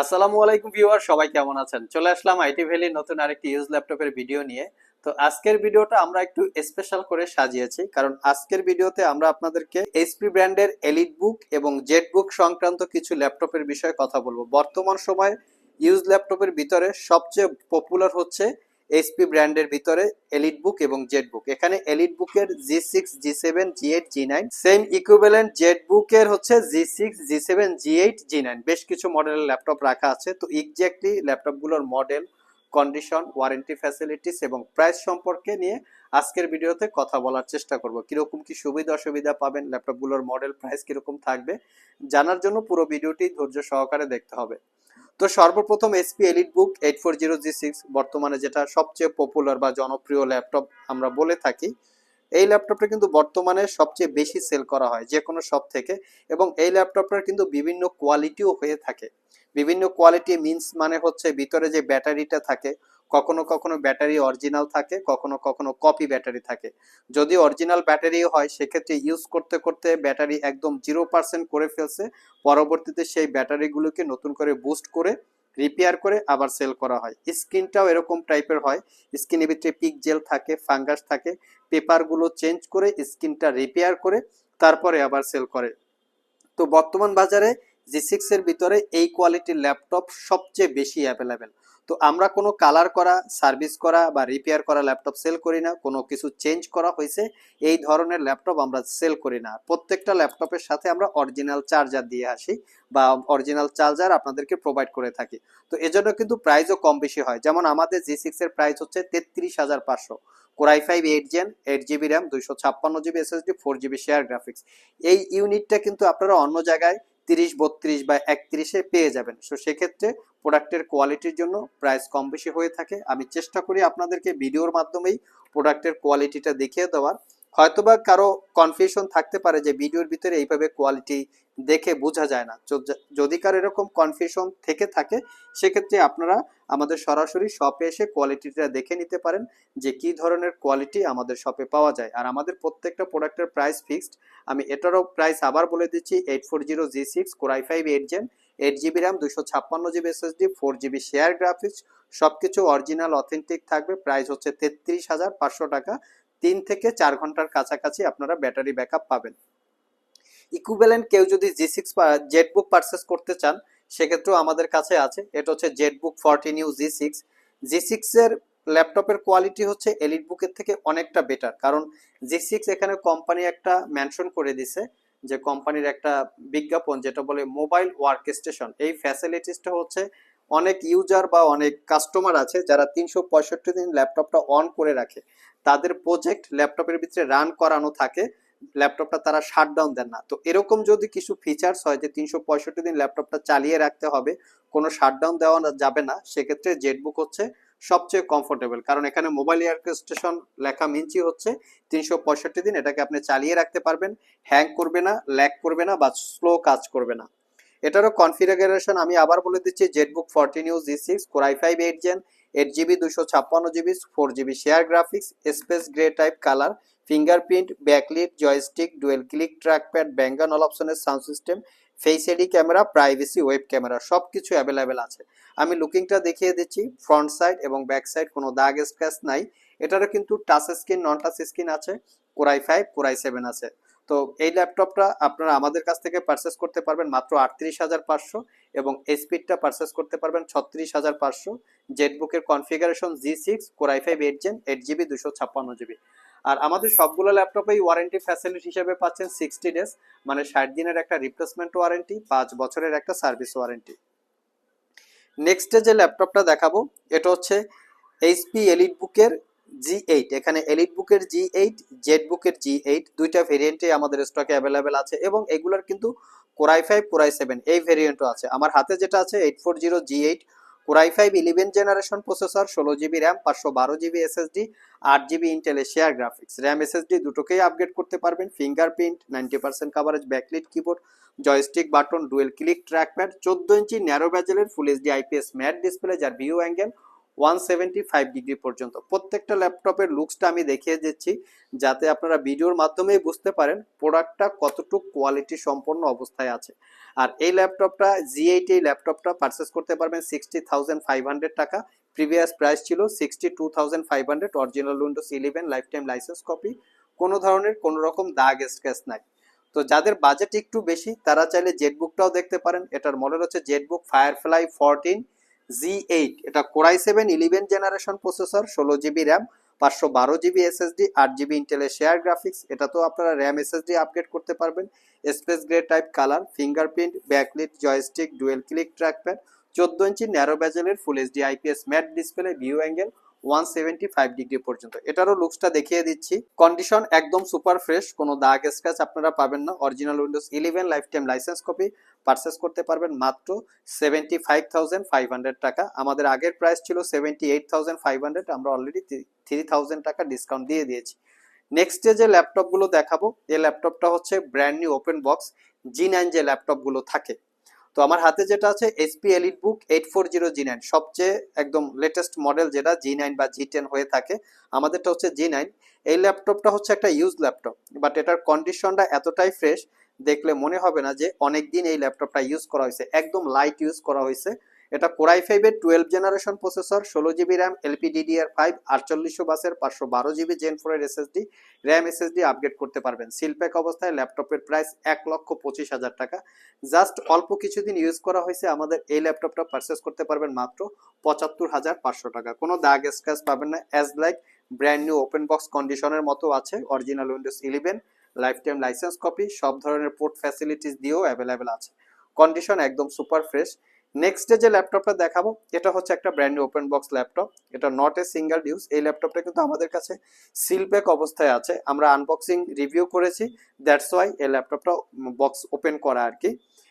আসসালামু আলাইকুম ভিউয়ার, সবাই কেমন আছেন? চলে আসলাম আইটি ভ্যালি নতুন আরেকটি ইউজ ল্যাপটপের ভিডিও নিয়ে। তো আজকের ভিডিওটা আমরা একটু স্পেশাল করে সাজিয়েছি, কারণ আজকের ভিডিওতে আমরা আপনাদেরকে এইচপি ব্র্যান্ডের এলিট বুক এবং জেট বুক সংক্রান্ত কিছু ল্যাপটপের বিষয়ে কথা বলব। বর্তমান সময়ে ইউজ ল্যাপটপের ভিতরে সবচেয়ে পপুলার হচ্ছে এইচপি ব্র্যান্ডের ভিতরে এলিট বুক এবং জেট বুক এখানে এলিট বুকের G six G seven G eight G nine same equivalent Z বুকের হচ্ছে G six G seven G eight G nine বেশ কিছু মডেলের ল্যাপটপ রাখা আছে। তো এক্স্যাক্টলি ল্যাপটপগুলোর মডেল কন্ডিশন ওয়ারেন্টি ফ্যাসিলিটিস এবং প্রাইস সম্পর্কে নিয়ে আজকের ভিডিওতে কথা বলার চেষ্টা করব। কীরকম কি সুবিধা, অসুবিধা পাবেন ল্যাপটপগুলোর মডেল প্রাইস কীরকম থাকবে, জানার জন্য পুরো ভিডিওটি ধৈর্য সহকারে দেখতে হবে। তো সর্বপ্রথম HP elite book eight four zero G six বর্তমানে যেটা সবচেয়ে পপুলার বা জনপ্রিয় ল্যাপটপ আমরা বলে থাকি, এই ল্যাপটপটা কিন্তু বর্তমানে সবচেয়ে বেশি সেল করা হয় যে কোনো শপ থেকে এবং এই ল্যাপটপটার কিন্তু বিভিন্ন কোয়ালিটিও হয়ে থাকে। বিভিন্ন কোয়ালিটি মিন্স মানে হচ্ছে ভিতরে যে ব্যাটারিটা থাকে কখনো কখনো ব্যাটারি অরিজিনাল থাকে, কখনো কখনো কপি ব্যাটারি থাকে। যদি অরিজিনাল ব্যাটারি হয়, সেক্ষেত্রে ইউজ করতে করতে ব্যাটারি একদম জিরো পার্সেন্ট করে ফেলছে। পরবর্তীতে সেই ব্যাটারিগুলোকে নতুন করে বুস্ট করে রিপেয়ার করে আবার সেল করা হয়। স্ক্রিনটাও এরকম টাইপের হয়। স্ক্রিনের ভিতরে পিক জেল থাকে ফাঙ্গাস থাকে। পেপারগুলো চেঞ্জ করে স্ক্রিনটা রিপেয়ার করে, তারপরে আবার সেল করে। তো বর্তমান বাজারে জি সিক্স এর ভিতরে এই কোয়ালিটির ল্যাপটপ সবচেয়ে বেশি অ্যাভেলেবেল তো আমরা কোনো কালার করা সার্ভিস করা বা রিপেয়ার করা ল্যাপটপ সেল করি না, কোনো কিছু চেঞ্জ করা হয়েছে, এই ধরনের ল্যাপটপ আমরা সেল করি না। প্রত্যেকটা ল্যাপটপের সাথে আমরা অরিজিনাল চার্জার দিয়ে আসি বা অরিজিনাল চার্জার আপনাদেরকে প্রোভাইড করে থাকি। তো এজন্য কিন্তু প্রাইসও কম বেশি হয়। যেমন আমাদের জি সিক্স এর প্রাইস হচ্ছে তেত্রিশ হাজার পাঁচশো। Core i five eight gen eight GB RAM দুইশো ছাপ্পান্ন GB SSD four GB share graphics এই ইউনিটটা কিন্তু আপনারা অন্য জায়গায় তিরিশ, বত্রিশ বা একত্রিশে পেয়ে যাবেন। সো সেক্ষেত্রে প্রোডাক্টের কোয়ালিটির জন্য প্রাইস কম বেশি হয়ে থাকে। আমি চেষ্টা করি আপনাদেরকে ভিডিওর মাধ্যমেই প্রোডাক্টের কোয়ালিটিটা দেখিয়ে দেওয়ার। হয়তোবা কারও কনফিউশন থাকতে পারে যে ভিডিওর ভিতরে এইভাবে কোয়ালিটি দেখে বোঝা যায় না। যদি কারও এরকম কনফিউশন থেকে থাকে, সেক্ষেত্রে আপনারা আমাদের সরাসরি শপে এসে কোয়ালিটিটা দেখে নিতে পারেন যে কি ধরনের কোয়ালিটি আমাদের শপে পাওয়া যায়। আর আমাদের প্রত্যেকটা প্রোডাক্টের প্রাইস ফিক্সড আমি এটারও প্রাইস আবার বলে দিচ্ছি eight four zero G six core i five eight gen eight GB RAM দুশো ছাপ্পান্ন GB SSD four GB share graphics সব কিছু অরিজিনাল অথেন্টিক থাকবে। প্রাইস হচ্ছে তেত্রিশ হাজার পাঁচশো টাকা। তিন থেকে চার ঘণ্টার কাছাকাছি আপনারা ব্যাটারি ব্যাকআপ পাবেন। ইকুইভ্যালেন্ট কেউ যদি G six Z book purchase করতে চান, সেক্ষেত্রেও আমাদের কাছে আছে। এটা হচ্ছে Z book fourteen U G six G সিক্সের ল্যাপটপের কোয়ালিটি হচ্ছে এলিট বুকের থেকে অনেকটা বেটার কারণ জি সিক্স এখানে কোম্পানি একটা মেনশন করে দিছে যে কোম্পানির একটা বিজ্ঞাপন যেটা বলে মোবাইল ওয়ার্ক স্টেশন এই ফ্যাসিলিটিসটা হচ্ছে অনেক ইউজার বা অনেক কাস্টমার আছে যারা তিনশো পঁয়ষট্টি দিন ল্যাপটপটা অন করে রাখে। তাদের প্রজেক্ট ল্যাপটপের ভিতরে রান করানো থাকে ল্যাপটপটা তারা শাটডাউন দেন না। তো এরকম যদি কিছু ফিচার্স হয় যে তিনশো পঁয়ষট্টি দিন ল্যাপটপটা চালিয়ে রাখতে হবে, কোনো শাটডাউন দেওয়া যাবে না, সেক্ষেত্রে জেটবুক হচ্ছে সবচেয়ে কমফোর্টেবল কারণ এখানে মোবাইল স্টেশন লেখা মিঞ্চি হচ্ছে, তিনশো পঁয়ষট্টি দিন এটাকে আপনি চালিয়ে রাখতে পারবেন হ্যাং করবে না ল্যাক করবে না বা স্লো কাজ করবে না। এটারও কনফিগারেশন আমি আবার বলে দিচ্ছি ZBook fourteen U G six core i five eight gen eight GB দুশো ছাপ্পান্ন GB four GB share graphics space grey type colour fingerprint backlit joystick dual click trackpad ব্যাঙ্গান all অপশনের sound system face HD camera privacy web camera সব কিছু available আছে। আমি লুকিংটা দেখিয়ে দিচ্ছি ফ্রন্ট সাইড এবং ব্যাক সাইড কোনো দাগ স্ক্র্যাচ নাই। এটারও কিন্তু touch screen non touch screen আছে core i five core i seven আছে। তো এই ল্যাপটপটা আপনারা আমাদের কাছ থেকে পারচেস করতে পারবেন মাত্র আটত্রিশ হাজার পাঁচশো এবং স্পিডটা পারচেস করতে পারবেন ছত্রিশ হাজার পাঁচশো। জেটবুকের configuration G six core i five eight gen eight GB দুশো ছাপ্পান্ন জিবি আর আমাদের সবগুলো ল্যাপটপেই ওয়ারেন্টি ফ্যাসিলিটি হিসেবে পাচ্ছেন সিক্সটি ডেজ মানে ষাট দিনের একটা রিপ্লেসমেন্ট ওয়ারেন্টি পাঁচ বছরের একটা সার্ভিস ওয়ারেন্টি নেক্সটে যে ল্যাপটপটা দেখাবো, এটা হচ্ছে এইচপি এলিট বুকের জি এইট এখানে এলিট বুকের জি এইট জেড বুকের জি এইট দুইটা ভেরিয়েন্টে আমাদের স্টকে অ্যাভেলেবেল আছে এবং এগুলোর কিন্তু কোরাই ফাইভ কোরাই সেভেন এই ভেরিয়েন্টও আছে। আমার হাতে যেটা আছে eight four zero G eight core i five eleven generation processor ষোলো জিবি র্যাম পাঁচশো বারো জিবি এসএসডি আট জিবি ইন্টেলের শেয়ার গ্রাফিক্স র্যাম এসএসডি দুটোকেই আপগ্রেড করতে পারবেন। Fingerprint ninety percent coverage backlit keyboard joystick button dual click trackpad চোদ্দ ইঞ্চি narrow ব্যাজেলের full HD IPS matte display যার view angle one seventy five degree পর্যন্ত। প্রত্যেকটা ল্যাপটপের লুকসটা আমি দেখিয়ে দিচ্ছি, যাতে আপনারা ভিডিওর মাধ্যমেই বুঝতে পারেন প্রোডাক্টটা কতটুকু কোয়ালিটি সম্পন্ন অবস্থায় আছে। আর এই ল্যাপটপটা জি এইট এই ল্যাপটপটা পারচেস করতে পারবেন সিক্সটি থাউজেন্ড ফাইভ হান্ড্রেড টাকা। প্রিভিয়াস প্রাইস ছিল sixty two thousand five hundred original Windows eleven lifetime license copy কোনো ধরনের কোনো রকম দাগ স্ক্র্যাচ নাই। তো যাদের বাজেট একটু বেশি, তারা চাইলে জেটবুকটাও দেখতে পারেন। এটার মডেল হচ্ছে ZBook Firefly fourteen G eight এটা Core i seven eleven generation processor ষোলো জিবি র্যাম পাঁচশো বারো জিবি এসএসডি আট জিবি ইন্টেলের শেয়ার গ্রাফিক্স এটা তো আপনারা র্যাম এসএসডি আপগ্রেড করতে পারবেন। Space grey type colour fingerprint backlit joystick dual click trackpad চোদ্দ ইঞ্চি narrow ব্যাজেলের full HD IPS matte display view angle one seventy five degree পর্যন্ত। এটারও লুকসটা দেখিয়ে দিচ্ছি। কন্ডিশন একদম সুপার ফ্রেশ কোনো দাগ স্ক্র্যাচ আপনারা পাবেন না। Original Windows eleven lifetime licence copy purchase করতে পারবেন মাত্র seventy five thousand five hundred টাকা। আমাদের আগের প্রাইস ছিল seventy eight thousand five hundred আমরা অলরেডি থ্রি থাউজেন্ড টাকা ডিসকাউন্ট দিয়ে দিয়েছি। নেক্সটে যে ল্যাপটপগুলো দেখাবো, এই ল্যাপটপটা হচ্ছে brand new open box G nine যে ল্যাপটপগুলো থাকে তো আমার হাতে যেটা আছে SP EliteBook eight four zero G nine সবচেয়ে একদম লেটেস্ট মডেল যেটা জি নাইন বা জি টেন হয়ে থাকে। আমাদেরটা হচ্ছে জি নাইন এই ল্যাপটপটা হচ্ছে একটা ইউজ ল্যাপটপ বাট এটার কন্ডিশনটা এতটাই ফ্রেশ দেখলে মনে হবে না যে অনেক দিন এই ল্যাপটপটা ইউজ করা হয়েছে। একদম লাইট ইউজ করা হয়েছে। এটা কোরাই ফাইভের টুয়েলভ জেনারেশন প্রসেসর ষোলো জিবি র্যাম এলপিডিডিআর ফাইভ আটচল্লিশশো বাসের পাঁচশো বারো জিবি জেন ফোরের এসএসডি র্যাম এসএসডি আপগ্রেড করতে পারবেন। সিলপ্যাক অবস্থায় ল্যাপটপের প্রাইস এক লক্ষ পঁচিশ হাজার টাকা। জাস্ট অল্প কিছুদিন ইউজ করা হয়েছে, আমাদের এই ল্যাপটপটা পারচেস করতে পারবেন মাত্র পঁচাত্তর হাজার পাঁচশো টাকা। কোনো দাগ স্ক্র্যাচ পাবেন না as like brand new open box কন্ডিশনের মতো আছে original Windows eleven lifetime licence copy সব ধরনের পোর্ট ফ্যাসিলিটিস দিয়েও অ্যাভেলেবেল আছে। কন্ডিশন একদম সুপার ফ্রেশ নেক্সটে যে ল্যাপটপটা দেখাবো, এটা হচ্ছে একটা ব্র্যান্ড ওপেন বক্স ল্যাপটপ এটা নট এ সিঙ্গেল ইউজ এই ল্যাপটপটা কিন্তু আমাদের কাছে সিলপ্যাক অবস্থায় আছে। আমরা আনবক্সিং রিভিউ করেছি। দ্যাটস ওয়াই এই ল্যাপটপটা বক্স ওপেন করা আর কি।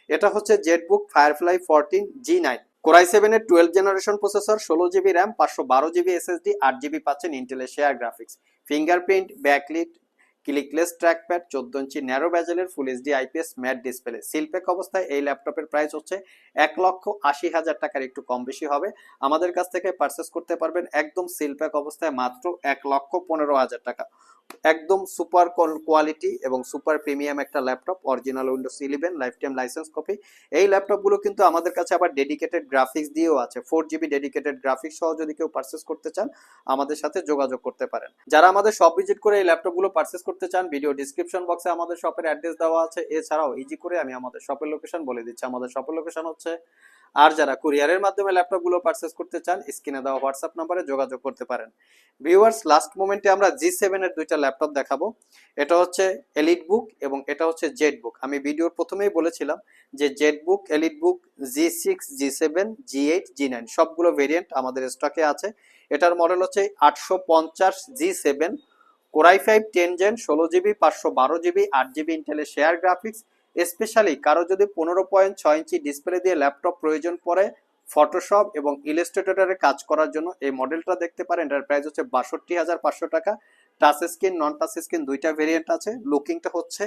এটা হচ্ছে ZBook Firefly fourteen G nine Core i সেভেনের টুয়েলভ জেনারেশন প্রসেসর ষোলো জিবি র্যাম পাঁচশো বারো জিবি এসএসডি আট জিবি পাচ্ছেন ইন্টেলের share graphics fingerprint backlit clickless trackpad চোদ্দ ইঞ্চি narrow ব্যাজেলের full HD IPS matte display seal pack অবস্থায় এই ল্যাপটপের প্রাইস হচ্ছে এক লক্ষ আশি হাজার টাকার, একটু কম বেশি হবে। আমাদের কাছ থেকে পারচেস করতে পারবেন একদম সিলপ্যাক অবস্থায় মাত্র এক লক্ষ পনেরো হাজার টাকা। একদম সুপার কোয়ালিটি এবং সুপার প্রিমিয়াম একটা laptop original Windows eleven lifetime licence copy এই ল্যাপটপগুলো কিন্তু আমাদের কাছে আবার ডেডিকেটেড গ্রাফিক্স দিয়েও আছে। ফোর জিবি ডেডিকেটেড গ্রাফিক্স সহ যদি কেউ পারচেস করতে চান, আমাদের সাথে যোগাযোগ করতে পারেন। যারা আমাদের সব ভিজিট করে এই ল্যাপটপগুলো পারচেস চান ভিডিও ডিসক্রিপশন বক্সে আমাদের শপের অ্যাড্রেস দেওয়া আছে। এছাড়াও ইজি করে আমি আমাদের শপের লোকেশন বলে দিচ্ছি। আমাদের শপের লোকেশন হচ্ছে আর যারা কুরিয়ারের মাধ্যমে ল্যাপটপগুলো পারচেস করতে চান স্ক্রিনে দেওয়া হোয়াটসঅ্যাপ নাম্বারে যোগাযোগ করতে পারেন। ভিউয়ার্স লাস্ট মোমেন্টে আমরা জি সেভেনের দুইটা ল্যাপটপ দেখাবো। এটা হচ্ছে এলিট বুক এবং এটা হচ্ছে জেড বুক আমি ভিডিওর প্রথমেই বলেছিলাম যে ZBook EliteBook G six G seven G eight G nine সবগুলো ভেরিয়েন্ট আমাদের স্টকে আছে। এটার মডেল হচ্ছে আটশো পঞ্চাশ G seven Core i five ten gen ষোলো জিবি পাঁচশো বারো জিবি আট জিবি ইন্টেলের শেয়ার গ্রাফিক্স স্পেশালি কারও যদি পনেরো পয়েন্ট ছয় ইঞ্চি ডিসপ্লে দিয়ে ল্যাপটপ প্রয়োজন পড়ে ফটোশপ এবং ইলাস্ট্রেটরের কাজ করার জন্য এই মডেলটা দেখতে পারেন। এটার প্রাইস হচ্ছে বাষট্টি হাজার পাঁচশো টাকা। Touch screen non touch screen দুইটা ভেরিয়েন্ট আছে। লুকিংটা হচ্ছে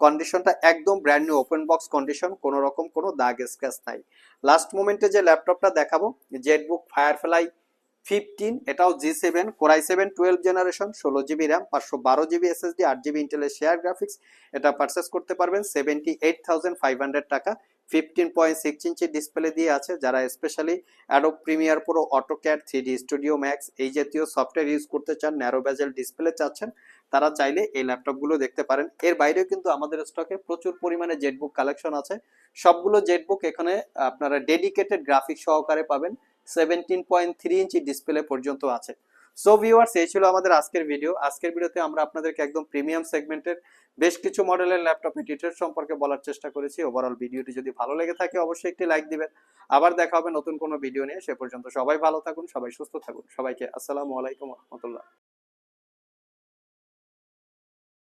কন্ডিশনটা একদম brand new open box condition কোনো রকম কোনো দাগ স্ক্র্যাচ নাই। লাস্ট মোমেন্টে যে ল্যাপটপটা দেখাবো জেটবুক ফায়ারফ্লাই ফিফটিন, এটাও G seven Core i seven twelve generation ষোলো জিবি র্যাম পাঁচশো বারো জিবি এসএসডি আট জিবি ইন্টেলের শেয়ার গ্রাফিক্স এটা পারচেস করতে পারবেন seventy eight thousand five hundred টাকা ফিফটিন পয়েন্ট সিক্স ইঞ্চি ডিসপ্লে দিয়ে আছে, যারা specially Adobe Premiere Pro AutoCAD three D Studio Max এই জাতীয় সফটওয়্যার ইউজ করতে চান ন্যারো ব্যাজেল ডিসপ্লে চাচ্ছেন, তারা চাইলে এই ল্যাপটপগুলো দেখতে পারেন। এর বাইরেও কিন্তু আমাদের স্টকে প্রচুর পরিমাণে জেটবুক কালেকশন আছে। সবগুলো জেটবুক এখানে আপনারা ডেডিকেটেড গ্রাফিক সহকারে পাবেন। সেভেন্টিন পয়েন্ট থ্রি ইঞ্চি ডিসপ্লে পর্যন্ত আছে। সো ভিউয়ার্স এই ছিল আমাদের আজকের ভিডিও আজকের ভিডিওতে আমরা আপনাদেরকে একদম প্রিমিয়াম সেগমেন্টের বেশ কিছু মডেলের ল্যাপটপের ডিটেলস সম্পর্কে বলার চেষ্টা করেছি। ওভারঅল ভিডিওটি যদি ভালো লেগে থাকে, অবশ্যই একটি লাইক দিবেন। আবার দেখা হবে নতুন কোনো ভিডিও নিয়ে। সে পর্যন্ত সবাই ভালো থাকুন, সবাই সুস্থ থাকুন। সবাইকে আসসালামু আলাইকুম রহমতুল্লাহ।